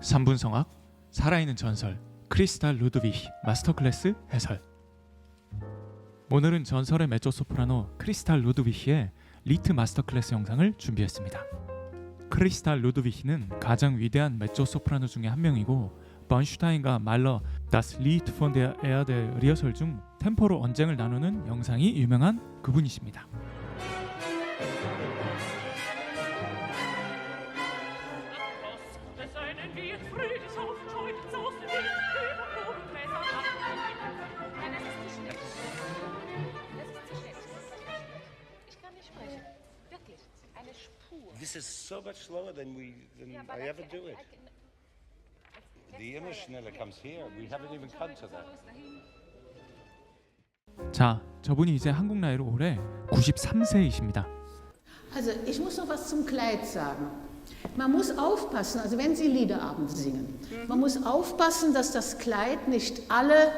3분 성악 살아있는 전설 크리스탈 루드비히 마스터 클래스 해설 오늘은 전설의 메조 소프라노 크리스탈 루드비히의 리트 마스터 클래스 영상을 준비했습니다. 크리스탈 루드비히는 가장 위대한 메조 소프라노 중에 한 명이고 번슈타인과 말러 폰 데어 에어데 리허설 중 템포로 언쟁을 나누는 영상이 유명한 그분이십니다. This is so much slower than we than Ja, aber I ever can- do it. I can- The inner schneller comes here. We haven't even come to that. 자, 저분이 이제 한국 나이로 올해 93세이십니다. Also ich muss noch was zum Kleid sagen. Man muss aufpassen, also wenn Sie Liederabend singen, man muss aufpassen, dass das Kleid nicht alle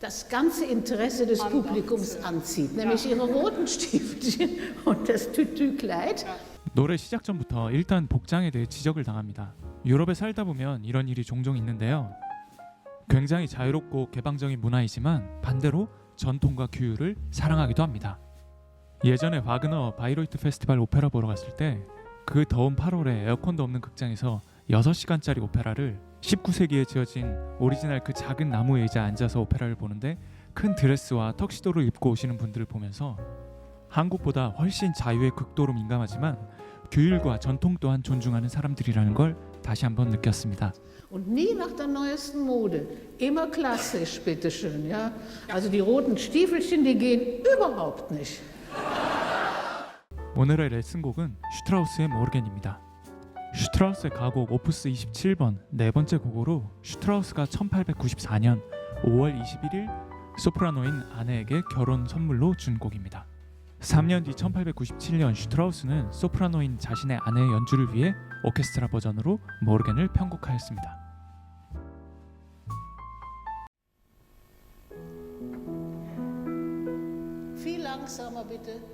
das ganze Interesse des Publikums anzieht, nämlich ihre roten Stiefelchen und das Tütü-Kleid. 노래 시작 전부터 일단 복장에 대해 지적을 당합니다. 유럽에 살다 보면 이런 일이 종종 있는데요. 굉장히 자유롭고 개방적인 문화이지만 반대로 전통과 규율을 사랑하기도 합니다. 예전에 바그너 바이로이트 페스티벌 오페라 보러 갔을 때 그 더운 8월에 에어컨도 없는 극장에서 6시간짜리 오페라를 19세기에 지어진 오리지널 그 작은 나무 의자에 앉아서 오페라를 보는데 큰 드레스와 턱시도를 입고 오시는 분들을 보면서 한국보다 훨씬 자유에 극도로 민감하지만 규율과 전통 또한 존중하는 사람들이라는 걸 다시 한번 느꼈습니다. Und nie nach der neuesten Mode. Immer klassisch, bitteschön. Ja? Also die roten Stiefelchen, die gehen überhaupt nicht. 오늘의 레슨곡은 슈트라우스의 모르겐입니다. 슈트라우스의 가곡 오프스 27번 네 번째 곡으로 슈트라우스가 1894년 5월 21일 소프라노인 아내에게 결혼 선물로 준 곡입니다. 3년 뒤 1897년 슈트라우스는 소프라노인 자신의 아내의 연주를 위해 오케스트라 버전으로 모르겐을 편곡하였습니다. Viel bitte.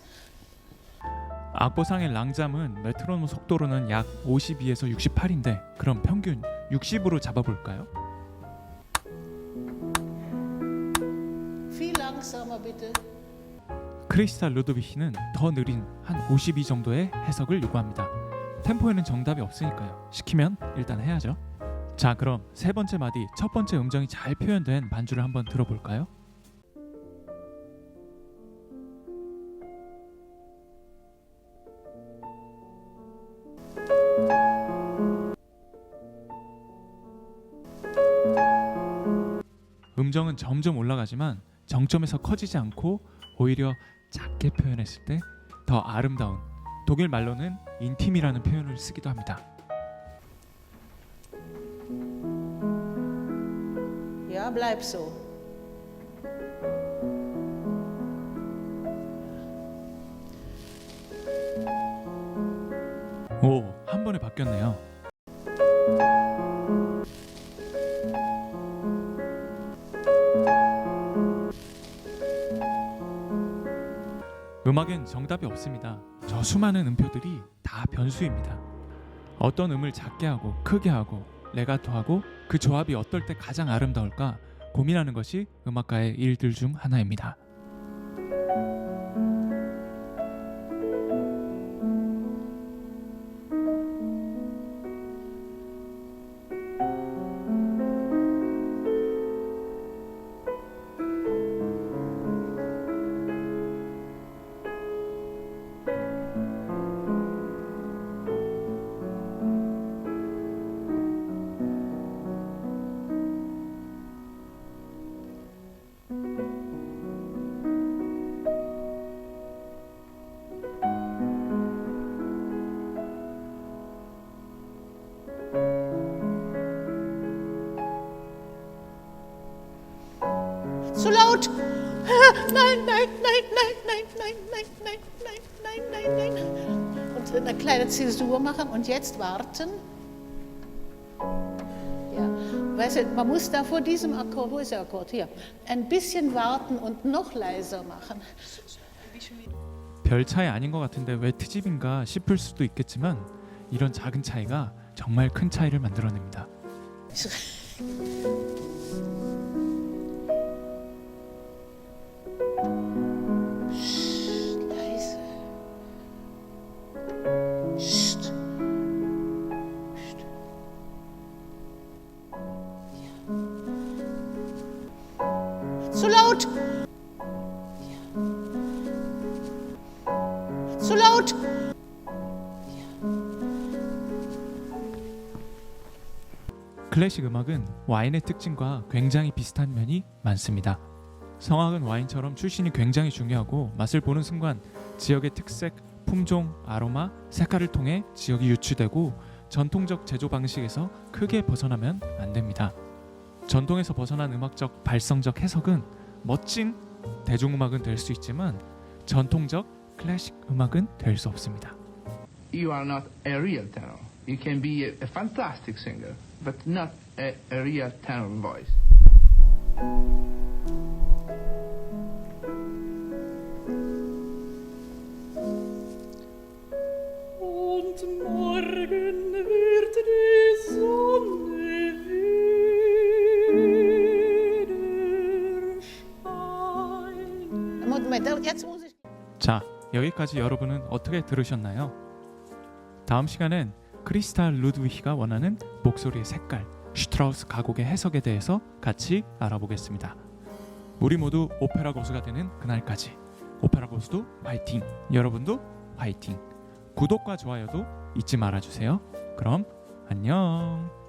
악보상의 랑잠은 메트로놈 속도로는 약 52에서 68인데 그럼 평균 60으로 잡아볼까요? 크리스탈 루드비히는 더 느린 한 52 정도의 해석을 요구합니다. 템포에는 정답이 없으니까요. 시키면 일단 해야죠. 자, 그럼 세 번째 마디 첫 번째 음정이 잘 표현된 반주를 한번 들어볼까요? 음정은 점점 올라가지만 정점에서 커지지 않고 오히려 작게 표현했을 때 더 아름다운 독일 말로는 인팀이라는 표현을 쓰기도 합니다. Ja, bleib so. 오, 한 번에 바뀌었네요. 음악엔 정답이 없습니다. 저 수많은 음표들이 다 변수입니다. 어떤 음을 작게 하고 크게 하고 레가토 하고 그 조합이 어떨 때 가장 아름다울까 고민하는 것이 음악가의 일들 중 하나입니다. Nein, nein. Und eine kleine Zäsur machen und jetzt warten. Ja, weißt du, man muss da vor diesem Akkord, wo ist der Akkord? Hier. Ein bisschen warten und noch leiser machen. 별 차이 아닌 것 같은데 왜 트집인가 싶을 수도 있겠지만 이런 작은 차이가 정말 큰 차이를 만들어냅니다. Ja. Zu laut. Ja. Zu laut. 클래식 음악은 와인의 특징과 굉장히 비슷한 면이 많습니다. 성악은 와인처럼 출신이 굉장히 중요하고 맛을 보는 순간 지역의 특색, 품종, 아로마, 색깔을 통해 지역이 유추되고 전통적 제조 방식에서 크게 벗어나면 안 됩니다. 전통에서 벗어난 음악적 발성적 해석은 멋진 대중음악은 될 수 있지만 전통적 클래식 음악은 될 수 없습니다. you are not a real tenor. You can be a, fantastic singer, but not a, a real tenor voice. 자, 여기까지 여러분은 어떻게 들으셨나요? 다음 시간엔 크리스탈 루드위히가 원하는 목소리의 색깔, 슈트라우스 가곡의 해석에 대해서 같이 알아보겠습니다. 우리 모두 오페라 고수가 되는 그날까지 오페라 고수도 화이팅! 여러분도 화이팅! 구독과 좋아요도 잊지 말아주세요. 그럼 안녕!